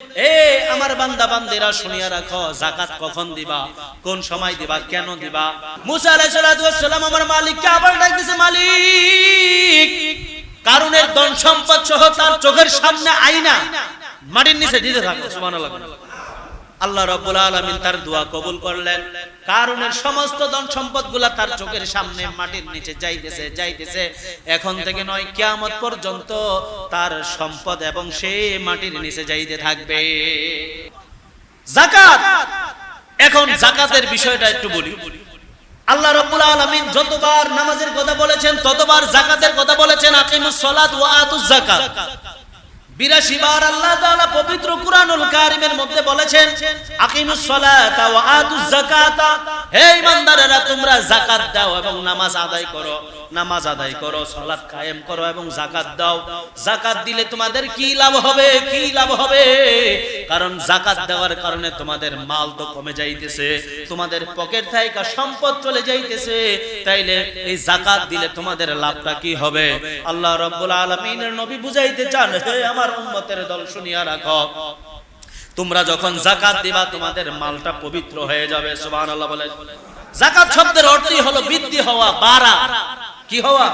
এ, আমার বান্দা বান্দিরা শুনিয়া রাখো, জাকাত কখন দিবা? কোন সময় দিবা? কেন দিবা? মুসা আলাইহিস সালাতু ওয়াস আমার মালিককে আবার ডাক মালিক! কারণের ধন সম্পদ সহ তার চোখের সামনে আইনা মাটির নিচে দিতে থাকো, সুবহানাল্লাহ। আল্লাহ রাব্বুল আলামিন তার দোয়া কবুল করলেন। কারণের সমস্ত ধন সম্পদগুলা তার চোখের সামনে মাটির নিচে যাইতেছে যাইতেছে। এখন থেকে নয়, কিয়ামত পর্যন্ত তার সম্পদ এবং সে মাটির নিচে যাইতে থাকবে। জাকাত এখন জাকাতের বিষয়টা একটু বলি। আল্লাহ রাব্বুল আলামিন যতবার নামাজের কথা বলেছেন, ততবার জাকাতের কথা বলেছেন, আকিমুস সালাত ওয়া আতুজ জাকাত বিরাশি বার আল্লাহ তাআলা পবিত্র কুরআনুল কারীমের মধ্যে বলেছেন, আকিমুস সালাতা ওয়া আতুজ যাকাতা। হে ইমানদারেরা তোমরা যাকাত দাও এবং নামাজ আদায় করো। নামাজ আদায় করো, সালাত কায়েম করো এবং যাকাত দাও। যাকাত দিলে তোমাদের কি লাভ হবে? কি লাভ হবে? কারণ যাকাত দেওয়ার কারণে তোমাদের মাল তো কমে যাইতেছে, তোমাদের পকেট থেকে সম্পদ চলে যাইতেছে। তাইলে এই যাকাত দিলে তোমাদের লাভটা কি হবে? আল্লাহ রাব্বুল আলামিনের নবী বুঝাইতে চান, হে আমার উম্মতের দল শুনিয়া রাখো। তোমরা যখন জাকাত দিবা, তোমাদের মালটা পবিত্র হয়ে যাবে, সুবহানাল্লাহ বলে। জাকাত শব্দের অর্থই হলো বৃদ্ধি হওয়া, বাড়া। কি হওয়া?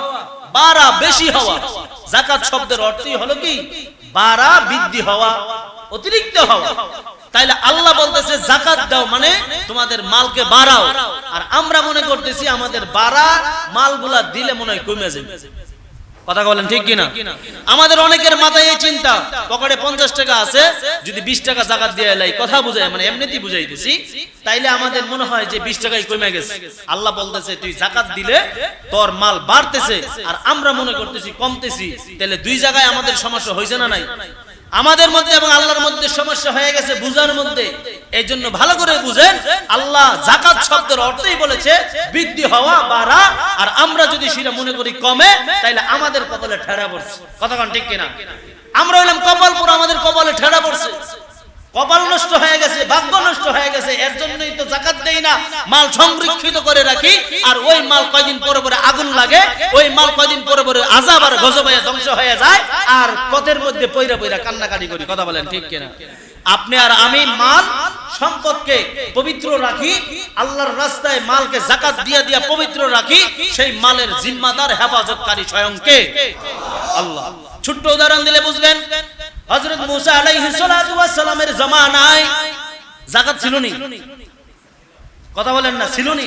বাড়া বেশি হওয়া। জাকাত শব্দের অর্থই হলো কি? বাড়া বৃদ্ধি হওয়া, অতিরিক্ত হওয়া। তাইলে আল্লাহ বলতেছে জাকাত দাও মানে তোমাদের মালকে বাড়াও। আর আমরা মনে করতেছি, আমাদের বাড়া মালগুলা দিলে মনে হয় কমে যাবে। কথা বলেন ঠিক কিনা? আমাদের অনেকের মাথায় এই চিন্তা, পকেটে পঞ্চাশ টাকা আছে, যদি বিশ টাকা জাকাত দিয়ে এলাই, কথা বুঝাই মানে এমনিতেই বুঝাই দিছি। তাইলে আমাদের মনে হয় যে বিশ টাকায় কমে গেছে। আল্লাহ বলতেছে, তুই জাকাত দিলে তোর মাল বাড়তেছে, আর আমরা মনে করতেছি কমতেছি তাহলে দুই জায়গায় আমাদের সমস্যা হয়েছে না নাই? আমাদের মধ্যে এবং আল্লাহর মধ্যে সমস্যা হয়ে গেছে বুঝার মধ্যে। এই জন্য ভালো করে বুঝেন, আল্লাহ জাকাত শব্দের অর্থই বলেছে, বৃদ্ধি হওয়া, বাড়া, আর আমরা যদি সেটা মনে করি কমে, তাইলে আমাদের কপালে ঠেড়া পড়ছে। কতক্ষণ ঠিক কিনা? আমরা হইলাম কপালপুর, আমাদের কপালে ঠেড়া পড়ছে। কপাল নষ্ট হয়ে গেছে, ভাগ্য নষ্ট হয়ে গেছে, এর জন্যই তো জাকাত দেই না। মাল সংরক্ষিত করে রাখি, আর ওই মাল কয়দিন পরে পরে আগুন লাগে, ওই মাল কয়দিন পরে পরে আজাব আর গজব হয়ে ধ্বংস হয়ে যায়, আর পথের মধ্যে পয়রা পয়রা কান্নাকাটি করি, কথা বলেন ঠিক কিনা? আপনি আর আমি মাল, সম্পদকে পবিত্র রাখি, আল্লাহর রাস্তায় মালকে জাকাত দিয়া দিয়া পবিত্র রাখি, সেই মালের জিম্মাদার হেফাজতকারী স্বয়ং কে আল্লাহ। ছোট্ট উদাহরণ দিলে বুঝবেন হযরত মুসা আলাইহিস সালামের জামানায় যাকাত ছিল নি কথা বলেন না ছিল নি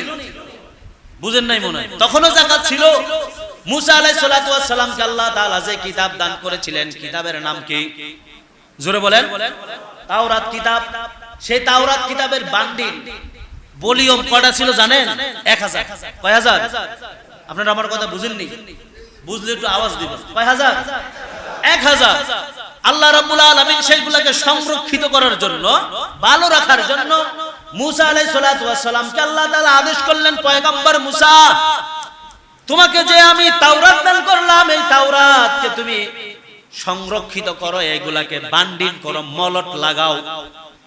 বুঝেন নাই মনে হয়। তখনও যাকাত ছিল। মুসা ওয়াস সালামকে আল্লাহ তাআলা যে কিতাব দান করেছিলেন, কিতাবের নাম কি? জোরে বলেন। তাওরাত কিতাব। সেই তাওরাত কিতাবের বান্ডিল, ভলিউম কয়টা ছিল জানেন? 1000 কয় হাজার? আপনারা আমার কথা বুঝেননি? বুঝলে একটু আওয়াজ দিবেন। কয় হাজার? এক হাজার। আল্লাহ রাব্বুল আলামিন সেইগুলাকে সংরক্ষিত করার জন্য, ভালো রাখার জন্য মুসা আলাইহিস সালাতু ওয়াস সালামকে আল্লাহ তালা আদেশ করলেন, পয়গম্বর মুসা, তোমাকে যে আমি তাওরাত দান করলাম, এই তাওরাতকে তুমি সংরক্ষিত করো এগুলাকে বান্ডিল করো, মলট লাগাও।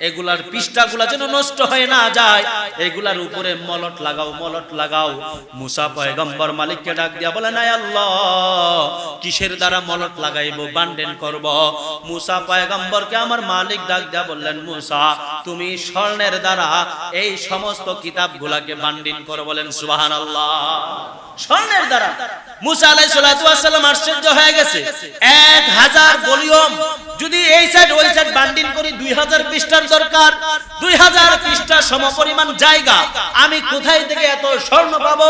এগুলার পৃষ্ঠাগুলা যেন নষ্ট হয়ে না যায়। এগুলার উপরে মলট লাগাও মলট লাগাও। মুসা পয়গম্বর মালিককে ডাক দিয়া বলে নাই আল্লাহ, কিসের দ্বারা মলট লাগাইবো, বান্ডেন করব? মুসা পয়গম্বরকে আমার মালিক ডাক দিয়া বললেন, মুসা, তুমি স্বর্ণের দ্বারা এই সমস্ত কিতাবগুলাকে বান্ডিন করো বলেন, সুবহানাল্লাহ। স্বর্ণের দ্বারা। মুসা আলাই সালাম আশ্চর্য হয়ে গেছে। এক হাজার ভলিউম। যদি এই সাইড ওই সাইড বান্ডিল করি, দুই হাজার পৃষ্ঠার দরকার। দুই হাজার পৃষ্ঠার সমপরিমাণ জায়গা। আমি কোথায় থেকে এত স্বর্ণ পাবো?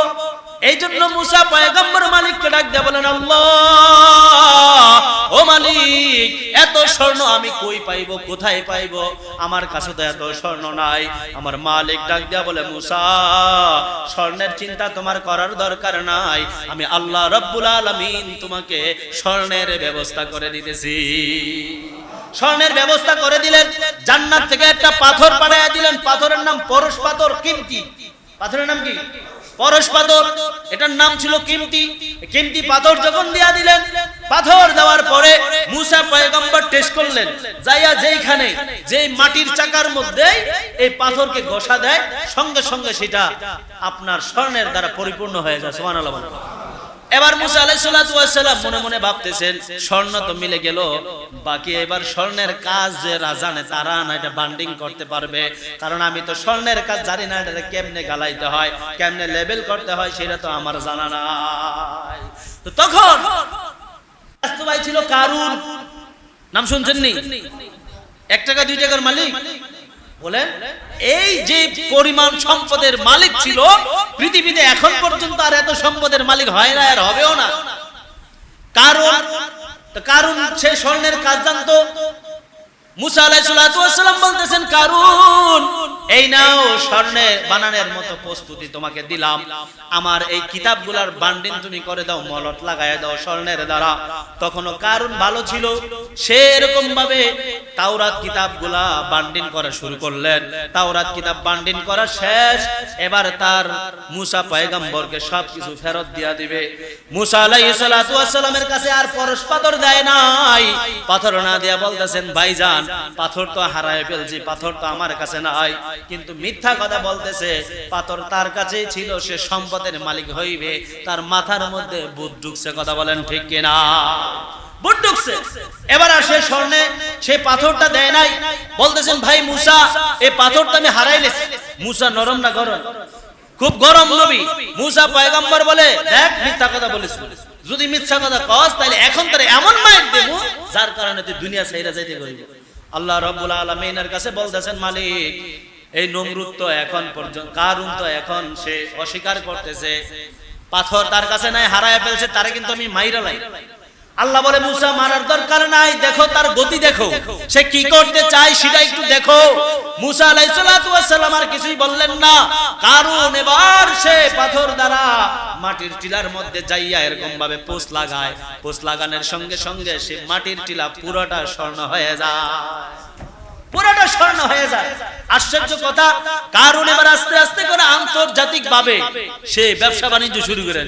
এই জন্য মুসা পয়গম্বর মালিককে ডাক দিয়ে বলেন, আল্লাহ, ও মালিক, এত স্বর্ণ আমি কই পাইব, কোথায় পাইব? আমার কাছে তো এত স্বর্ণ নাই। আমার মালিক ডাক দিয়া বলে, মুসা, স্বর্ণের চিন্তা তোমার করার দরকার নাই। আমি আল্লাহ রব্বুল আলামিন তোমাকে স্বর্ণের ব্যবস্থা করে দিতেছি। স্বর্ণের ব্যবস্থা করে দিলেন, জান্নাত থেকে একটা পাথর পাঠাইয়া দিলেন। পাথরের নাম পরশ পাথর কিমতি পাথরের নাম কি? পরশ পাথর এটার নাম ছিল কিমতি কিমতি পাথর যখন দিয়া দিলেন, পাথর দেওয়ার পরে মুসা পয়গম্বর টেস্ট করলেন, যাইয়া যেইখানে, যেই মাটির চাকার মধ্যে এই পাথরকে ঘষা দেয়, সঙ্গে সঙ্গে সেটা আপনার স্বর্ণের দ্বারা পরিপূর্ণ হয়ে যায় সোমান বলেন। এবার মুসা আলাইসাল্লাম মনে মনে ভাবতেছেন, স্বর্ণ তো মিলে গেল, বাকি এবার স্বর্ণের কাজ যে রাজা জানে তারা না এটা বান্ডিং করতে পারবে। কারণ আমি তো স্বর্ণের কাজ জানি না এটা কেমনে গালাইতে হয়, কেমনে লেবেল করতে হয়, সেটা তো আমার জানা নাই। তো তখন ছিল কারুন? নাম শুনছেন নি? এক টাকা, দুই টাকার মালিক? বলেন, এই যে পরিমাণ সম্পদের মালিক ছিল, পৃথিবীতে এখন পর্যন্ত আর এত সম্পদের মালিক হয় না, আর হবেও না। কারণ কারণ সে স্বর্ণের কাজ জানতো মুসা আলাইসালাম বলতেছেন, কারুন, এই নাও স্বর্ণের বানানের মতো প্রস্তুতি তোমাকে দিলাম। আমার এই কিতাবগুলার তুমি করে দাও, মলট দাও স্বর্ণের দ্বারা। তখনও ভালো ছিল। সে এরকম ভাবে তাওরাত কিতাবগুলা করা শুরু করলেন। তাওরাত কিতাব করা শেষ। এবার তার মুসা পয়গম্বরকে ফেরত দিয়া দিবে। মুসা ওয়াসসালামের কাছে আর পরশ পাথর দেয় নাই। পাথর না দিয়া বলতেছেন, ভাইজান পাথর তো হারায় ফেলছি, পাথর তো আমার কাছে নাই। কিন্তু মিথ্যা কথা বলতেছে, পাথর তার কাছেই ছিল, সে সম্পদের মালিক হইবে, তার মাথার মধ্যে বুধ ঢুকছে, কথা বলেন ঠিক কিনা? যদি মিথ্যা কথা কস, তাহলে এখন তোর এমন মাইক দেবো, যার কারণে তুই দুনিয়া ছাইরা যাইতে করিবি আল্লাহ রব্বুল আলমিনের কাছে বলতেছেন, মালিক, এই নমরুদ তো এখন পর্যন্ত, কারুন তো এখন সে অস্বীকার করতেছে, পাথর তার কাছে নাই, হারায় ফেলছে, তারা কিন্তু আমি মাইরা লাই। আল্লাহ বলে মুসা মারার দরকার নাই দেখো তার গতি দেখো। সে কি করতে চায় সেটা একটু দেখো। মুসা আলাইসালাম আর কিছুই বললেন না। কারণ এবার সে পাথর দ্বারা মাটির টিলার মধ্যে যাইয়া এরকম ভাবে পোষ লাগায়। পোষ লাগানোর সঙ্গে সঙ্গে সে মাটির টিলা পুরোটা স্বর্ণ হয়ে যায়। পুরোটা স্বর্ণ হয়ে যায়। আশ্চর্য কথা কারণ এবার আস্তে আস্তে করে আন্তর্জাতিক ভাবে সে ব্যবসা বাণিজ্য শুরু করে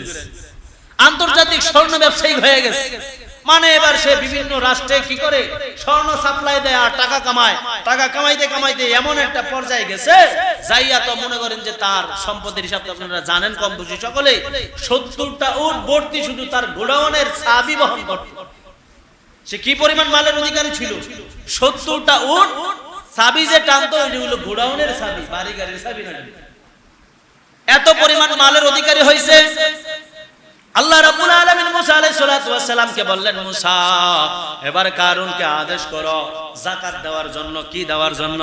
আন্তর্জাতিক স্বর্ণ ব্যবসায়ী হয়ে গেছে। মানে এবার সে বিভিন্ন রাষ্ট্রে কি করে? স্বর্ণ সাপ্লাই দেয় আর টাকা কামায়। টাকা কামাইতে কামাইতে এমন একটা পর্যায়ে গেছে, যাইয়া তো মনে করেন যে তার সম্পদের হিসাব আপনারা জানেন কম বুঝি সকলে সত্তরটা উট ভর্তি শুধু তার গোডাউনের চাবি বহন করত। সে কি পরিমাণ মালের অধিকারী ছিল? সত্তরটা উট চাবি যে টানতো এগুলো গোডাউনের চাবি বাড়ি গাড়ির চাবি না এত পরিমাণ মালের অধিকারী হয়েছে আল্লাহ রাব্বুল আলামিন মুসা আলাইহিস সালাতু ওয়াস সালামকে বললেন, মুসা, এবার কারুনকে আদেশ করো, যাকাত দেওয়ার জন্য, কি দেওয়ার জন্য?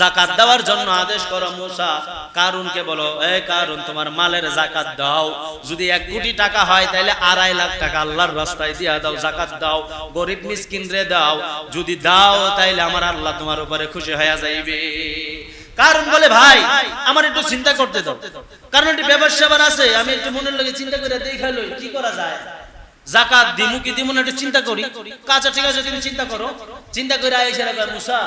জাকাত দেওয়ার জন্য আদেশ করো, মুসা, কারুনকে বলো এই কারুন, তোমার মালের জাকাত দাও। যদি এক কোটি টাকা হয় তাহলে আড়াই লাখ টাকা আল্লাহর রাস্তায় দিয়া দাও জাকাত দাও। গরিব মিসকিনরে দাও। যদি দাও, তাইলে আমার আল্লাহ তোমার উপরে খুশি হয়ে যাইবে। কারণ বলে, ভাই, আমার একটু চিন্তা করতে দাও। কারণ একটু ব্যবসা আছে, আমি একটু মনের লগে চিন্তা করে দেখাই কি করা যায়? জাকাত দিমু কি দিমু না, একটু চিন্তা করি। কাঁচা, ঠিক আছে, তুমি চিন্তা করো। চিন্তা করে আইসা রাখা, মুসা,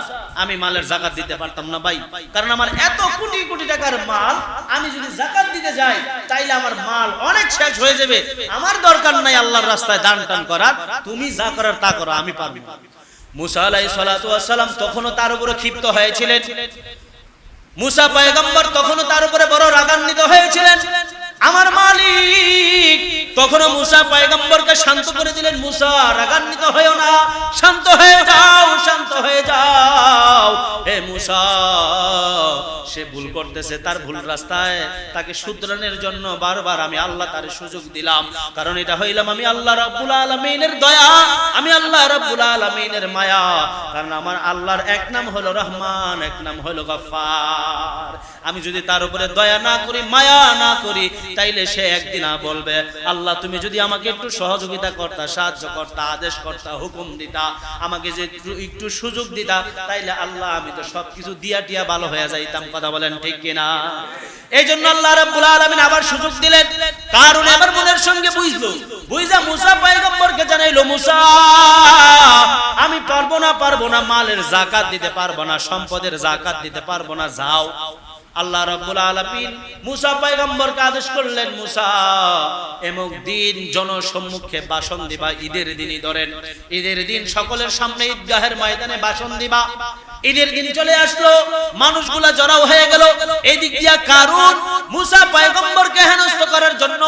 আমি মালের জাকাত দিতে পারতাম না, ভাই। কারণ আমার এত কোটি কোটি টাকার মাল, আমি যদি জাকাত দিতে যাই, তাইলে আমার মাল অনেক শেষ হয়ে যাবে। আমার দরকার নাই আল্লাহর রাস্তায় দান টান করার। তুমি যা করার তা করো, আমি পারব মুসা ওয়াস সালাম তখনও তার উপরে ক্ষিপ্ত হয়েছিলেন। মুসা পয়গম্বর তখনও তার উপরে বড় রাগান্বিত হয়েছিলেন। আমার মালিক, তখনও মুসা পয়গম্বরকে শান্ত করে দিলেন, মুসা, রাগান্বিত হয়েও না, শান্ত সে ভুল করতেছে, তার ভুল রাস্তায় তাকে শুধরানোর জন্য বারবার আমি আল্লাহ তার সুযোগ দিলাম। কারণ এটা হইলাম আমি আল্লাহ রাব্বুল আলামিনের দয়া, আমি আল্লাহ রাব্বুল আলামিনের মায়া। কারণ আমার আল্লাহর এক নাম হলো রহমান, এক নাম হলো গফফার। আমি যদি তার উপরে দয়া না করি, মায়া না করি, তাইলে সে একদিন বলবে, আল্লাহ, তুমি যদি আমাকে একটু সহযোগিতা করতা, সাহায্য করতা, আদেশ করতা, হুকুম দিতা, আমাকে যে একটু- সুযোগ দিতা, তাইলে আল্লাহ, আমি তো সবকিছু দিয়া টিয়া ভালো হয়ে যাইতাম। কথা বলেন ঠিক কিনা? এই জন্য আল্লাহ রাব্বুল আলামিন আবার সুযোগ দিলেন। কারণ আমার মনের সঙ্গে বুঝলো। বুঝা মুসা পয়গম্বরকে জানাইলো, মুসা, আমি পারব না পারব না। মালের জাকাত দিতে পারব না, সম্পদের জাকাত দিতে পারব না। যাও। আল্লাহ রাব্বুল আলামিন মুসা পয়গম্বরকে আদেশ করলেন, মুসা, এমক দিন জনসম্মুখে ভাষণ দিবা, ঈদের দিনই ধরেন। ঈদের দিন সকলের সামনে ঈদগাহের ময়দানে ভাষণ দিবা। ঈদের দিন চলে আসলো, মানুষগুলা জড়াও হয়ে গেল। এই দিক দিয়া কারুন মুসা পয়গম্বরকে হেনস্থ করার জন্য,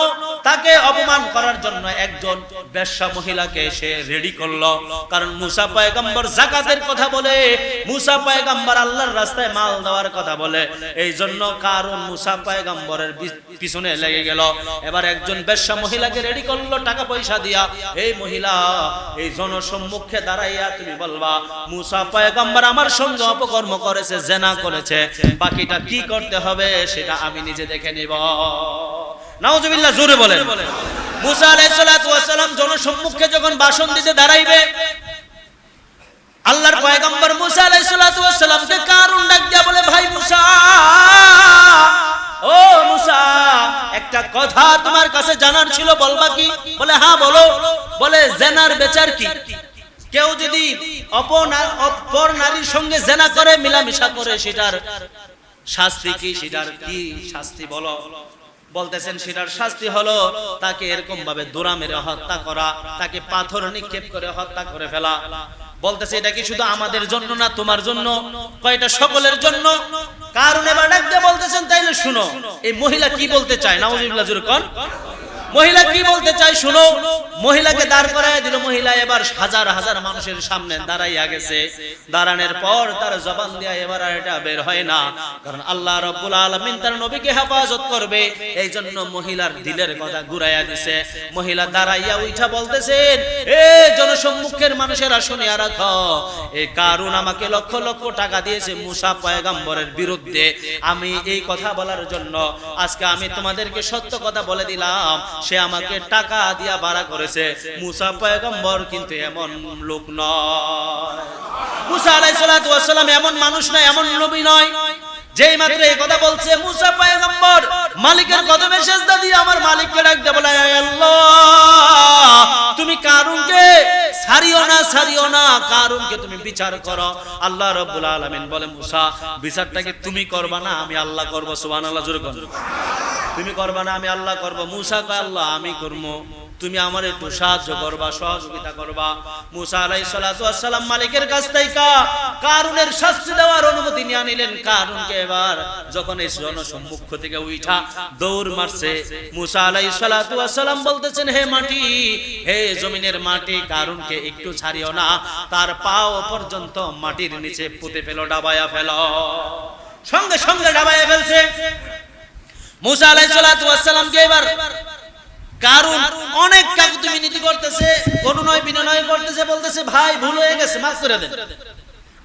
তাকে অপমান করার জন্য একজন বেশ্যা মহিলাকে সে রেডি করল। কারণ মুসা পয়গম্বর জাকাতের কথা বলে, মুসা পয়গম্বর আল্লাহর রাস্তায় মাল দেওয়ার কথা বলে। এই জন্য কারণ মুসা পয়গম্বরের পিছনে লেগে গেল। এবার একজন বেশ্যা মহিলাকে রেডি করল, টাকা পয়সা দিয়া। এই মহিলা, এই জনসম্মুখে দাঁড়াইয়া তুমি বলবা, মুসা পয়গম্বর আমার সঙ্গে অপকর্ম করেছে, জেনা করেছে। বাকিটা কি করতে হবে সেটা আমি নিজে দেখে নিব। নাউজুবিল্লাহ, জোরে বলেন। মুসা আলাইহিস সালাম জনসম্মুখে যখন ভাষণ দিতে দাঁড়াইবে আল্লাহর পয়গম্বর মুসা ওয়াস কারুন ডাক দিয়া বলে, ভাই মুসা, ও মুসা, একটা কথা তোমার কাছে জানার ছিল, বলবা কি? বলে হ্যাঁ বলো। বলে, জেনার বেচার কি? কেউ যদি অপর নারীর সঙ্গে জেনা করে, মিলামিশা করে, সেটার শাস্তি কি? সেটার কি শাস্তি বলো? বলতেছেন, সেটার শাস্তি হলো তাকে এরকম ভাবে দোরা মেরে হত্যা করা, তাকে পাথর নিক্ষেপ করে হত্যা করে ফেলা। বলতেছে, এটা কি শুধু আমাদের জন্য না, তোমার জন্য? কয়টা সকলের জন্য? কারণ এবার ডাক দিয়ে বলতেছেন, তাইলে শুনো, এই মহিলা কি বলতে চায়? নাউজুবিল্লাহ জুরকন কোন। মহিলা কি বলতে চায় শুনো? মহিলাকে দাঁড় করায় দিল মহিলা, এবার হাজার হাজার মানুষের সামনে দাঁড়াইয়া গেছে। দাঁড়ানোর পর তার জবান দিয়া এবার আর এটা বের হয় না। কারণ আল্লাহ রব্বুল আলামিন তার নবীকে হেফাজত করবে। এই জন্য মহিলার দিলের কথা ঘুরাইয়া দিছে। মহিলা দাঁড়াইয়া উঠা বলতেছেন এ জনসম্মুখের মানুষেরা শুনিয়া রাখো। এই কারুন আমাকে লক্ষ লক্ষ টাকা দিয়েছে মুসা পয়গম্বরের বিরুদ্ধে। আমি এই কথা বলার জন্য আজকে আমি তোমাদেরকে সত্য কথা বলে দিলাম। সে আমাকে টাকা দিয়া ভাড়া করেছে। মুসা পয়গম্বর কিন্তু এমন লোক নয়। মুসা আলাইহিস সালাম এমন মানুষ নয়, এমন নবী নয়, যেই মাত্র এই কথা বলছে, মুসা পয়গম্বর, মালিকের কদমে সেজদা দিয়ে আমার মালিককে ডাকতে বলে তুমি কারুনকে ছাড়িও না ছাড়িও না, কারুনকে তুমি বিচার করো। আল্লাহ রাব্বুল আলামিন বলে, মুসা বিচারটাকে তুমি করবা না, আমি আল্লাহ করব, সুবহানাল্লাহ, জোরে কোন তুমি করবা না, আমি আল্লাহ করব। মুসা কয়, আল্লাহ, আমি করব তুমি আমার একটু সাহায্য করবা, সহযোগিতা করবা। মুসা ওয়াস সালাম মালিকের কাছ থেকে কারুনের শাস্তি দেওয়ার অনুমতি নিয়ে নিলেন কারুনকে এবার যখন এই জনসম্মুখ থেকে উঠা দৌড় মারছে, মুসা ওয়াস সালাম বলতেছেন, হে মাটি, হে জমিনের মাটি, কারুনকে একটু ছাড়িও না। তার পাও পর্যন্ত মাটির নিচে পুঁতে ফেলো, ডাবায়া ফেলো। সঙ্গে সঙ্গে ডাবায়া ফেলছে। মুসা আলাইসালামকে এবার কারণ অনেক কাকুতি মিনতি করতেছে অনুনয় বিনয় করতেছে, বলতেছে, ভাই, ভুল হয়ে গেছে, মাফ করে দেন।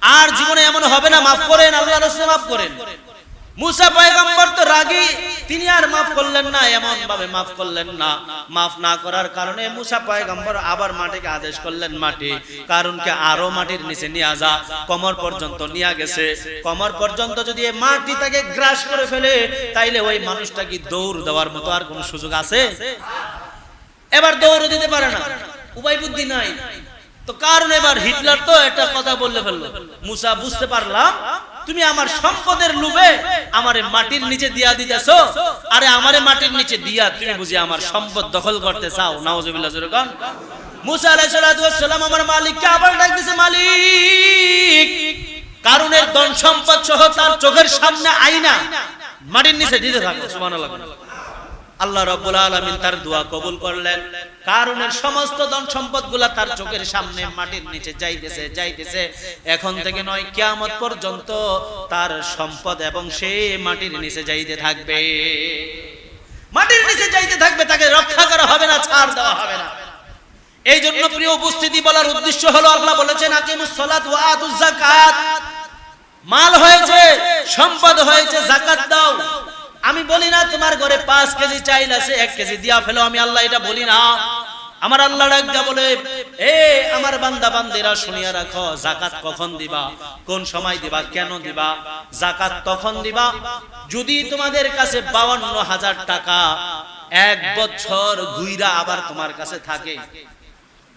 আর জীবনে এমন হবে না, মাফ করেন আল্লাহ রাসূল মাফ করেন। মুসা পয়গম্বর তো রাগী। তিনি আর মাফ করলেন না এমন ভাবে মাফ করলেন না। মাফ না করার কারণে মুসা পয়গম্বর আবার মাটিকে আদেশ করলেন মাটি। কারণকে আরও মাটির নিচে নিয়ে যা কমর পর্যন্ত নিয়ে গেছে। কমর পর্যন্ত যদি মাটি তাকে গ্রাস করে ফেলে, তাইলে ওই মানুষটা কি দৌড় দেওয়ার মতো আর কোনো সুযোগ আছে? এবার দৌড় দিতে পারে না। উপায় বুদ্ধি নাই। তো কারণ এবার হিটলার তো একটা কথা বললে ফেলল। মুসা বুঝতে পারলাম তুমি আমার সম্পদের লোভে আমারে মাটির নিচে দিয়া দিতেছো। আরে আমারে মাটির নিচে দিয়া তুমি বুঝি আমার সম্পদ দখল করতে চাও। নাউজুবিল্লাহ, জোরে মুসা আলাইহিস সালাতু ওয়াস সালাম আমার মালিককে আবার ডাক মালিক কারণের ধন সম্পদ সহ তার চোখের সামনে আইনা মাটির নিচে দিতে থাকো, সুবহানাল্লাহ। আল্লাহ রাব্বুল আলমিন তার দোয়া কবুল করলেন। কারণের সমস্ত ধন সম্পদগুলা তার চোখের সামনে মাটির নিচে যাইতেছে যাইতেছে। এখন থেকে নয়, কিয়ামত পর্যন্ত তার সম্পদ এবং সে মাটির নিচে যাইতে থাকবে। মাটির নিচে যাইতে থাকবে, তাকে রক্ষা করা হবে না, ছাড় দেওয়া হবে না। এই জন্য প্রিয় উপস্থিতি বলার উদ্দেশ্য হলো, আল্লাহ বলেছেন মাল হয়েছে, সম্পদ হয়েছে জাকাত দাও। আমি বলি না তোমার ঘরে পাঁচ কেজি চাইল আছে, এক কেজি দিয়া ফেলো, আমি আল্লাহ এটা বলি না। আমার আল্লাহ ডাক বলে, এ, আমার বান্দা বান্দিরা শুনিয়া রাখো, জাকাত কখন দিবা? কোন সময় দিবা? কেন দিবা? জাকাত তখন দিবা? যদি তোমাদের কাছে বাউন্ন হাজার টাকা এক বছর ঘুইরা আবার তোমার কাছে থাকে।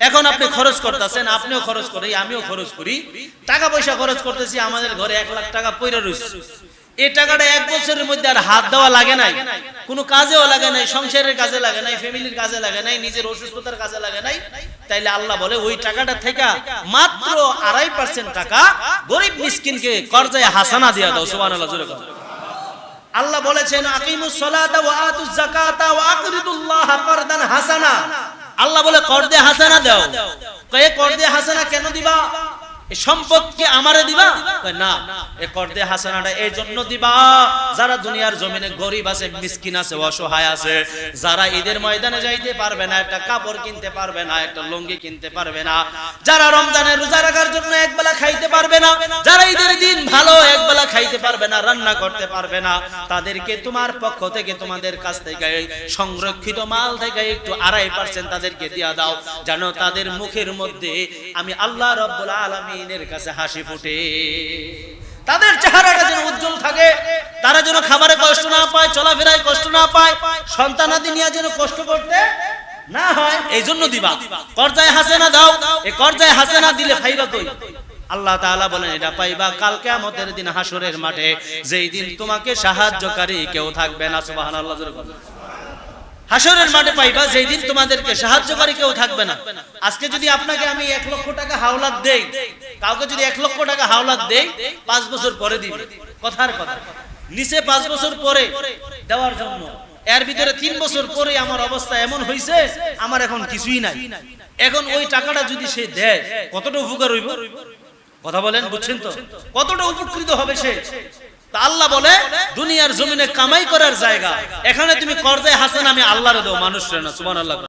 এখন আপনি খরচ করতেছেন, আপনিও খরচ করি আমিও খরচ করি। টাকা পয়সা খরচ করতেছি, আমাদের ঘরে এক লাখ টাকা পয়রা রয়েছে এই টাকাটা এক বছরের মধ্যে আর হাত দেওয়া লাগে নাই। কোনো কাজেও লাগে নাই, সংসারের কাজে লাগে নাই, ফ্যামিলির কাজে লাগে নাই, নিজের অসুস্থতার কাজে লাগে নাই। তাইলে আল্লাহ বলে, ওই টাকাটা থেকে মাত্র আড়াই পার্সেন্ট টাকা গরিব মিসকিনকে কর্জায় হাসানা দিয়া দাও, সুবহানাল্লাহ, জোরে কথা। আল্লাহ বলেছেন, আকিমুস সালাতা ওয়া আতুজ যাকাতা ওয়া আকরিদুল্লাহ কারদান হাসানা। আল্লাহ বলে, কর্দে হাসানা দাও। কয়ে, কর্দে হাসানা কেন দিবা? এই আমারে দিবা? না এই কর্দে হাসানাটা, এই জন্য দিবা। যারা দুনিয়ার জমিনে গরিব আছে, মিসকিন আছে, অসহায় আছে, যারা ঈদের ময়দানে যাইতে পারবে না, একটা কাপড় কিনতে পারবে না, একটা লুঙ্গি কিনতে পারবে না, যারা রমজানে রোজা রাখার জন্য একবেলা খাইতে পারবে না, যারা ঈদের দিন ভালো একবেলা খাইতে পারবে না, রান্না করতে পারবে না, তাদেরকে তোমার পক্ষ থেকে, তোমাদের কাছ থেকে সংরক্ষিত মাল থেকে একটু আড়াই পার্সেন্ট তাদেরকে দিয়া দাও, যেন তাদের মুখের মধ্যে আমি আল্লাহ রব্বুল আলমিনের কাছে হাসি ফুটে। তাদের চেহারাটা যেন উজ্জ্বল থাকে, তারা যেন খাবারে কষ্ট না পায়, চলাফেরায় কষ্ট না পায় সন্তানাদি নিয়ে যেন কষ্ট করতে না হয় এই জন্য দিবা। কর্জায় হাসেনা দাও এই কর্জায় হাসেনা দিলে ফাইবা কই? আল্লাহ তাআলা বলেন, এটা পাইবা কাল কিয়ামতের দিন হাসরের মাঠে। যেই দিন তোমাকে সাহায্যকারী কেউ থাকবে না, সুবহানাল্লাহ, জোরে। হাসরের মাঠে পাইবা যেই দিন তোমাদেরকে সাহায্যকারী কেউ থাকবে না। আজকে যদি আপনাকে আমি এক লক্ষ টাকা হাওলাত দেই কাউকে যদি এক লক্ষ টাকা হাওলাত দেই পাঁচ বছর পরে দিবে। কথার কথা। নিচে পাঁচ বছর পরে দেওয়ার জন্য। এর ভিতরে তিন বছর পরে আমার অবস্থা এমন হয়েছে আমার এখন কিছুই নাই। এখন ওই টাকাটা যদি সে দেয় কতটা উপকার হইব? কথা বলেন বুঝছেন তো? কতটা উপকৃত হবে সে? আল্লাহ বলে, দুনিয়ার জমিনে কামাই করার জায়গা। এখানে তুমি কর্জায় হাসান, আমি আল্লাহরে দেবো, মানুষরে না, সুবহানাল্লাহ।